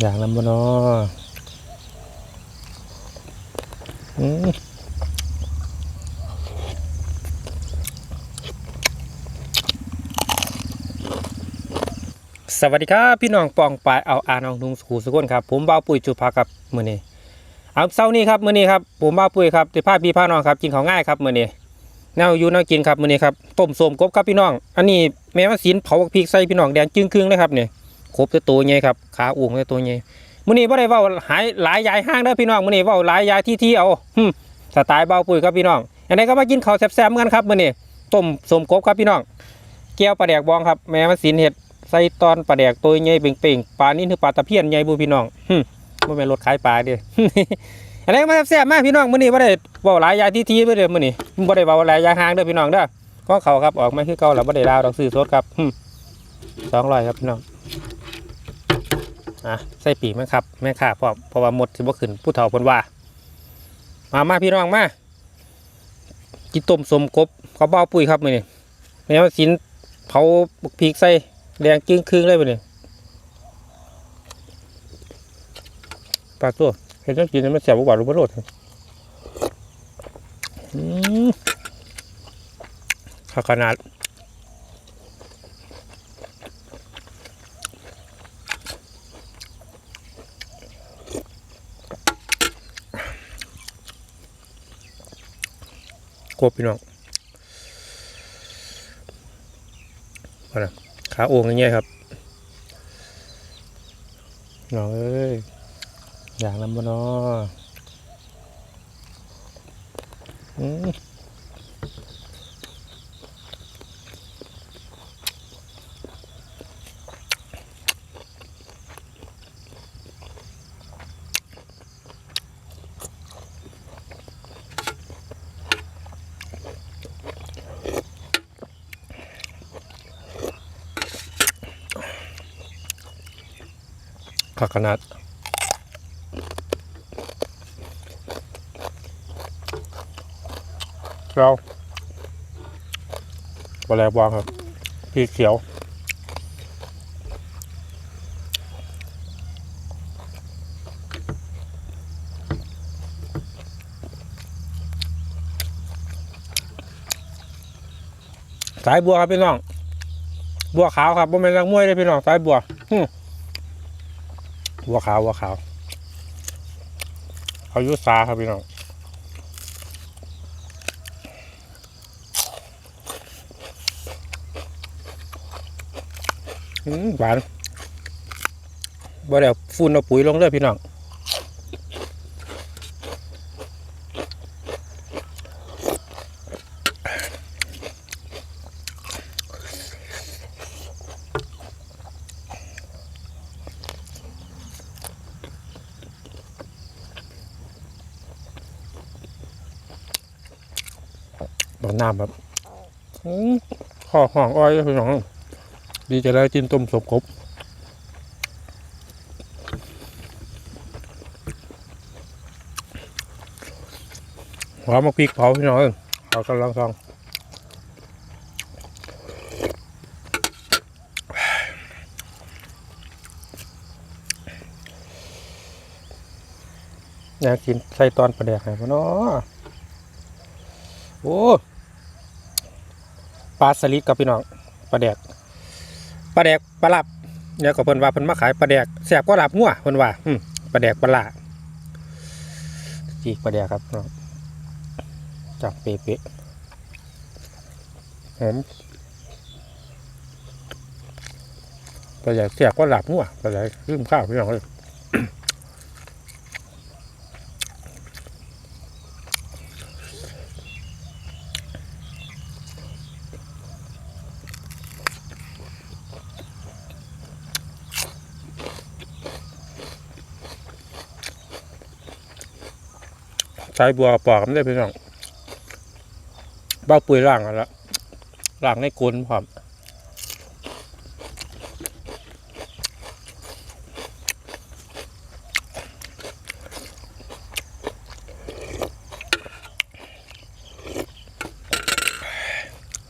อยางนั้นบ่เนอสวัสดีครับพี่น้องปองปายเอาอาน้องนุงสูสุกนครับผมบ่าวปุ้ยจุภาครับมือนี้เอาเช้านี้ครับมือนี้ครับผมบ่าวปุ้ยครับที่พาพี่พาน้องครับกินข้าวง่ายครับมือนี้แนวอยู่แนวกินครับมือนี้ครับต้มส้มกบครับพี่น้อง อันนี้แม่ว่าศีลเผาพริกใส่พี่น้องแดงจึ้งครึ่งเลยครับเนี่ย ครบแต่ตัวใหญ่ครับขาอ้วงแต่ตัวใหญ่มื้อนี้บ่ได้เว้าหายหลายยายห้างเด้อพี่น้องมื้อนี้เว้าหลายยายที่ที่เอาหึสไตล์เบาปุ๋ยครับพี่น้องอันนี้ก็มากินข้าวแซ่บๆกันครับมื้อนี้ต้มสมกบครับพี่น้องแก้วปลาแดกบองครับแม่มันสินเฮ็ดใส่ตอนปลาแดกตัวใหญ่เป่งๆปลานี่คือปลาตะเพียนใหญ่บุพี่น้องหึมบ่แม่นรถขายปลาเด้ออันนี้ก็มาแซ่บๆมากพี่น้องมื้อนี้บ่ได้เว้าหลายยายที่ที่เด้อมื้อนี้บ่ได้เว้าหลายยายห้างเด้อพี่น้องเด้อก็เขาครับออกมาคือเก่าแล้วบ่ได้ดาวดอกซื้อสดครับหึม200ครับพี่น้อง อะใส่ปีกไหมครับแม่ข่าเพราะเพราะว่าหมดสิบ่ขึ้นผู้เฒ่าพนว่า มามาพี่น้องมากินต้มสมกบเขาเบ้าปุ๋ยครับมือนี้แม่ว่าสินเผาบักพริกใส่แดงจึ้งครึ่งเลยมือนี้ปลาตัวเห็นแล้วกินแล้วมันแซ่บกว่าลูกบะโรดอืมข้าวขนาด กบพี่น้องเอานะขาโอ่งอย่างเงี้ยครับน้องเอ้ยอยากนำบ่นอ้อืม ขนาดเราบแลบวางครับพี่เขียวสายบัวครับพี่น้อง บัวขาวครับบ่แม่นนักมวยเลยพี่น้องสายบัวหึ วัวขาววัวขาวเขายุสาครับพี่น้องหวานบ่ได้ฟุ่นเอาปุ๋ยลงเลยพี่น้อง น้ำครับข้อห่องอ้อยพี่น้องดีจะได้กินต้มสมกบหัวมะพริกเผาพี่น้องเอากำลังซองอยากกินใส่ตอนประเดกไหนพ่เนาะโอ้ ปลาสลิดกับพี่น้องปลาแดกปลาแดกปลาหลับเดี๋ยก็เพิ่นว่าเพิ่นมาขายปลาแดกแซ่บกว่าหลับงัวเพิ่นว่าอืมปลาแดกปลาหลาจีกปลาแดกครับเนาะจับเป๊ะหอมปลาแดกแซ่บกว่าหลับงัวปลาแดกลืมข้าวพี่น้องเลย ใช้บัวปอกมันได้พี่น้องบ้าปุยล่างกันละล่างในกลนพร้อม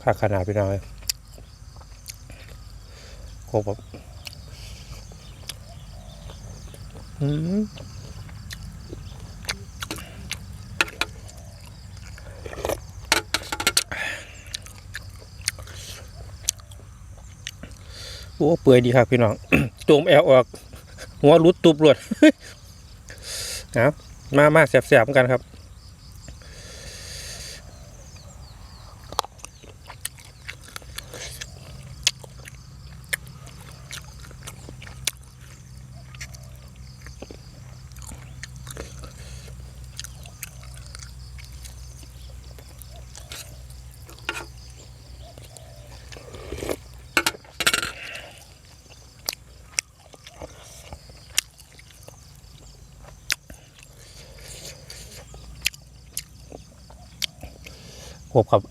ข้าขนาดพี่น้องเลยโคบแบบอืม โอ้เปื่อยดีครับพี่น้องโจมแอลออก หัวรุดตุบรวดครับมามาแสบๆกันครับ บครับ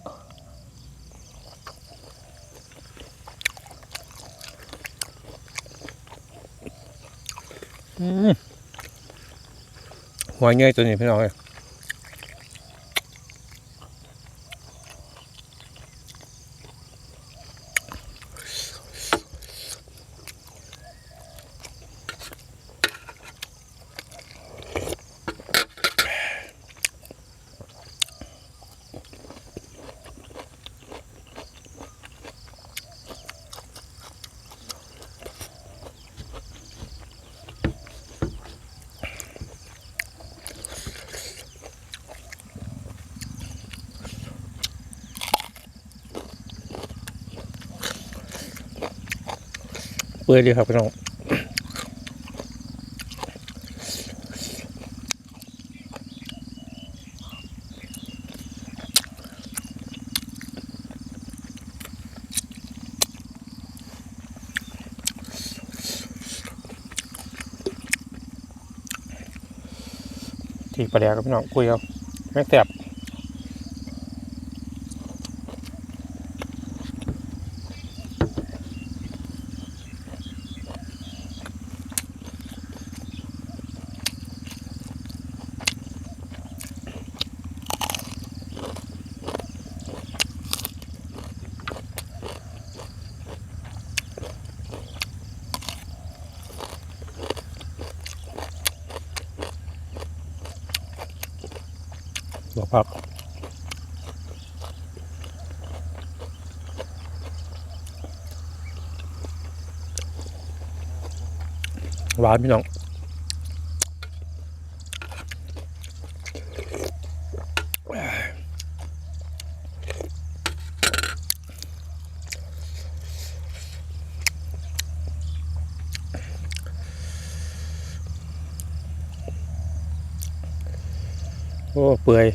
หัวเงยตัวนี้พี่น้องเลย เปื่อยดีครับพี่น้องที่ประเดียกับพี่น้องคุยเอาแม่แสบ ผักหวานพี่น้องโอ้ เปื่อย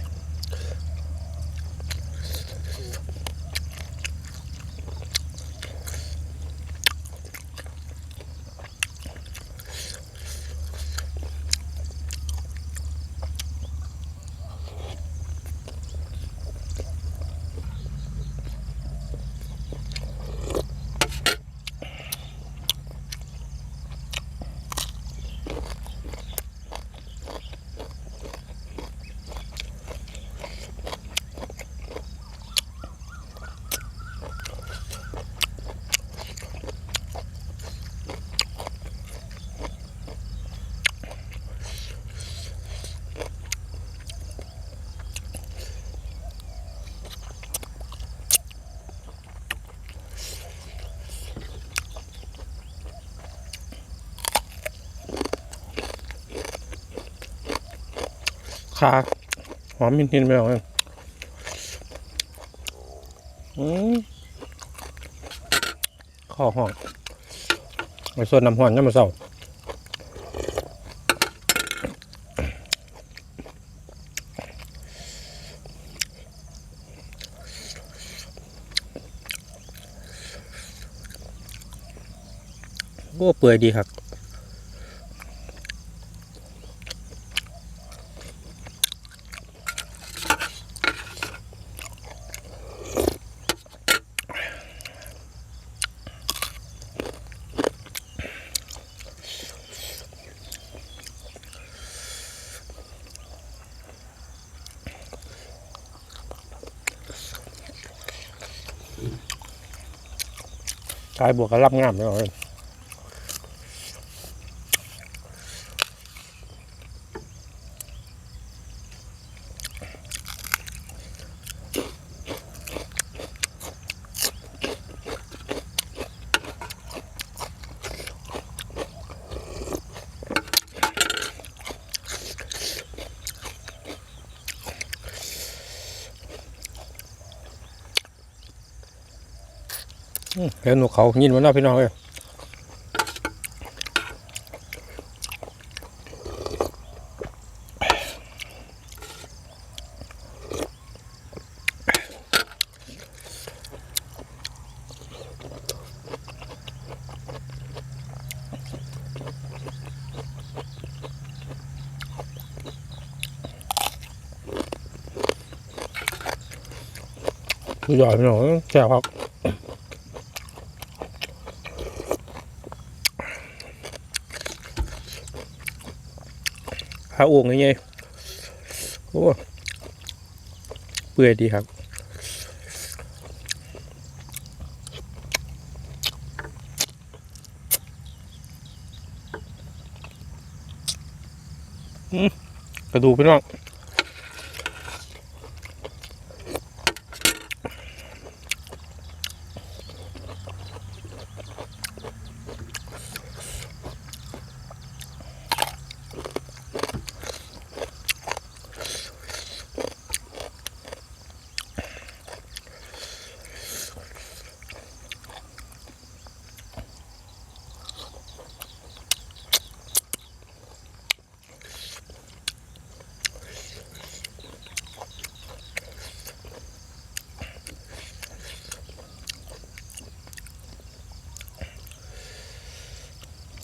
ขาหอมมินทินไปหน่อยอืมข้อห้องไปส่วนน้ำหอนยังมาเศร้าโอ้เปื่อยดีครับ กายบวกกับรับงามไปหน่อย เห็นหนูเขายินมันเนาพี่น้องเอ้ยสุดยอดพี่น้องแซ่บครับ ขาโอ่งยังไงโอ้เปื่อยดีครับอืมกระดูกพี่น้อง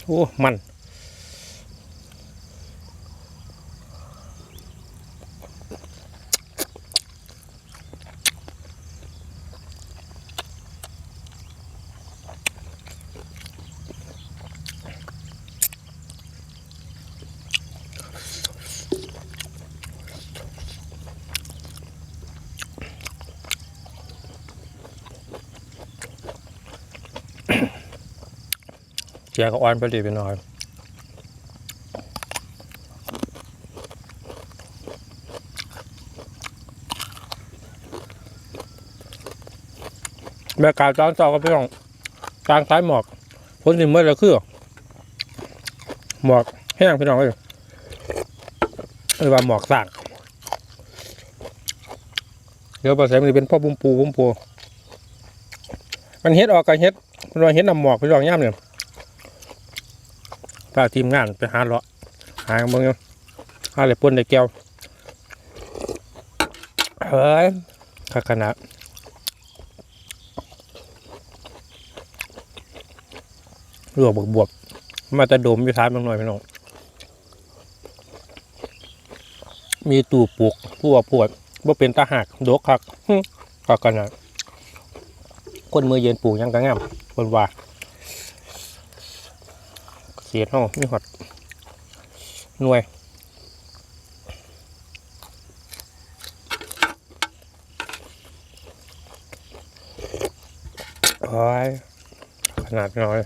โอ้ มัน เจียก็อ่อนไปดีไปหน่อยแม่กาจอนจอก็พี่น้องกลางซ้ายหมอกพ้นสิเมื่อไรคือหมอกแห้งพี่น้องเอ้ยเรียกว่าหมอกสากเดี๋ยวภาษามันจะเป็นพ่อปุ้มปูปุ้มปูมันเฮ็ดออกกับเฮ็ดมันว่าเฮ็ดนำหมอกพี่น้องย่ำเนี่ย พาทีมงานไปหาเลาะหาเบิ่งอยู่หาอะไรป่นได้แก้วเฮ้ยขักขนาดลวกบวกบวกมาจะดมอยู่ท้ายมันหน่อยพี่น้องมีตูปลูกผู้ว่าปวดว่าเป็นตาหักโดกคักหึคักกันนะคนมือเย็นปลูกยังกระงามคนว่า เสียห้องมีหอดหน่วยโอ้ยขนาดน้อย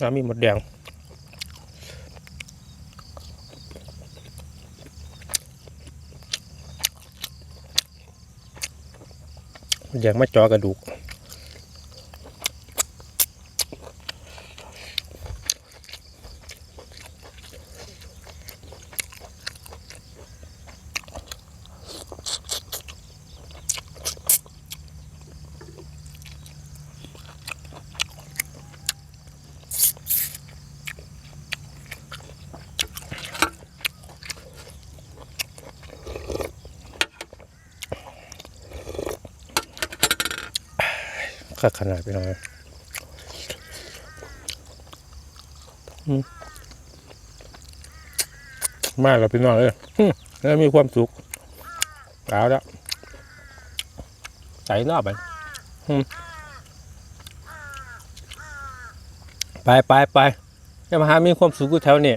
น้ำมีหมดแดง อยากมาจอกระดูก ก็ขนาดไปหน่อยมาแล้วพี่น้องเลยแล้วมีความสุขเอาแล้วใส่รอบไปไปไปไปจะมาหามีความสุขอยู่แถวนี้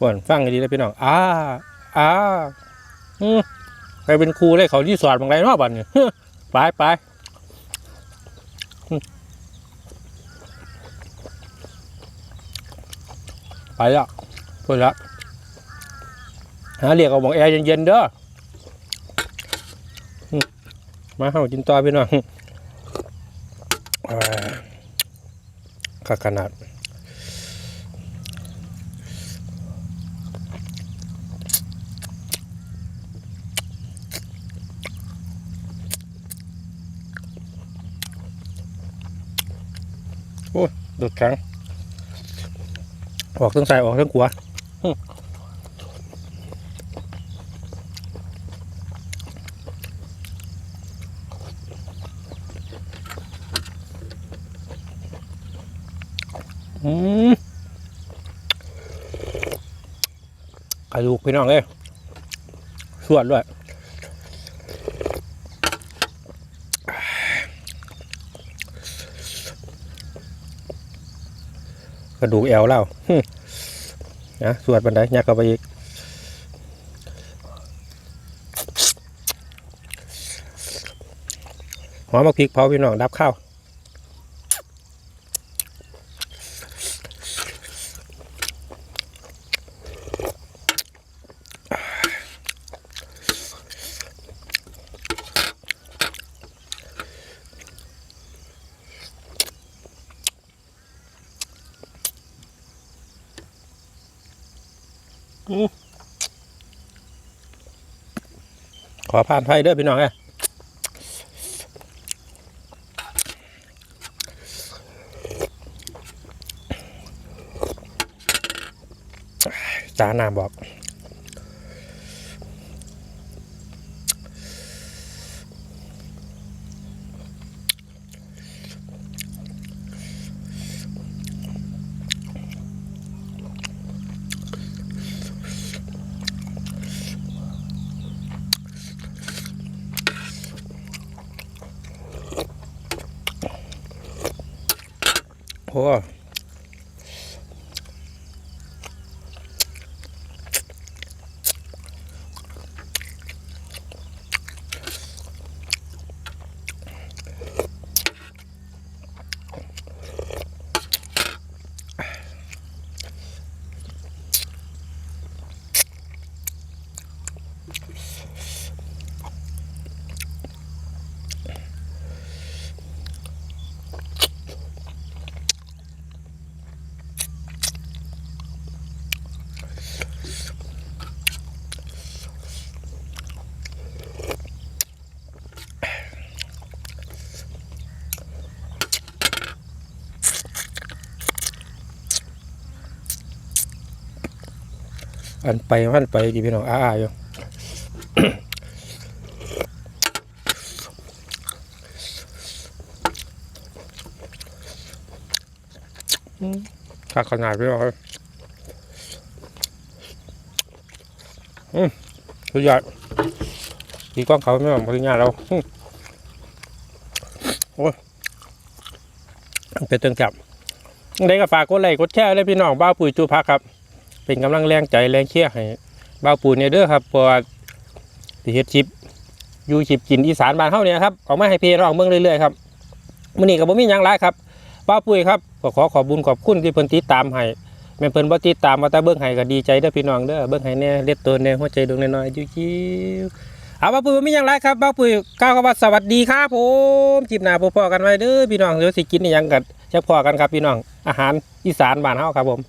บ่นฟังดีแล้วพี่น้องอ้าอ้าใครเป็นครูเลยเขาที่สอนบางไรเนาะบัดเนี่ยไปไป ไปแล้วพูดล้วหาเรียกเอาบังแอร์เย็นๆเด้อมาเข้าจินตอพี่น้องขาขนาดโอ้ดูดแข็ง ออกทั้งใส่ออกทั้งขวาอื้ออืมกระดูกพี่น้องเอ้ยสวดด้วย ระดูกแอวเล่านะสวดบันไดยักเข้าไปอีกหอมมะพริกเผาพี่น้องดับข้าว ขอผ่านไฟเด้อพี่น้องเอ้จ้าน้ำบอก โอันไปมันไปดีพี่น้องอ้าอยู่ขาขนาดพี่น้องอืมสุดยอดดีกล้องเขาไม่หวังปริญญาเราอืมโอ้ยเป็นตึงจับได้ก็ฝากกดไลค์กดแชร์เลยพี่น้องบ้าปุ๋ยจูพักครับ เป็นกำลังแรงใจแรงเชียร์ให้บ้าวปุ๋ยเนี่ยเด้อครับเพราะว่าสิเฮ็ดชิปอยู่ชิปกินอีสานบ้านเฮาเนี่ยครับออกมาให้พี่น้องเบิ่งเรื่อยๆครับมื้อนี้ก็บ่มีหยังหลายครับบ้าวปุ๋ยครับก็ขอขอบคุญขอบคุณที่เพิ่นติดตามให้แม่นเพิ่นบ่ติดตามมาแต่เบิ่งให้ก็ดีใจเด้อพี่น้องเด้อเบิ่งให้แน่เล็ดตัวแน่หัวใจดวงน้อยๆจิ้วๆเอาบ้าวปุ๋ยบ่มีหยังหลายครับบ้าวปุ๋ยกล่าวคำว่าสวัสดีครับผมจิบหน้าพบๆกันไว้เด้อพี่น้องเดี๋ยวสิกินอีหยังกันจะพอกันครับพี่น้องอาหารอีสานบ้านเฮาครับผม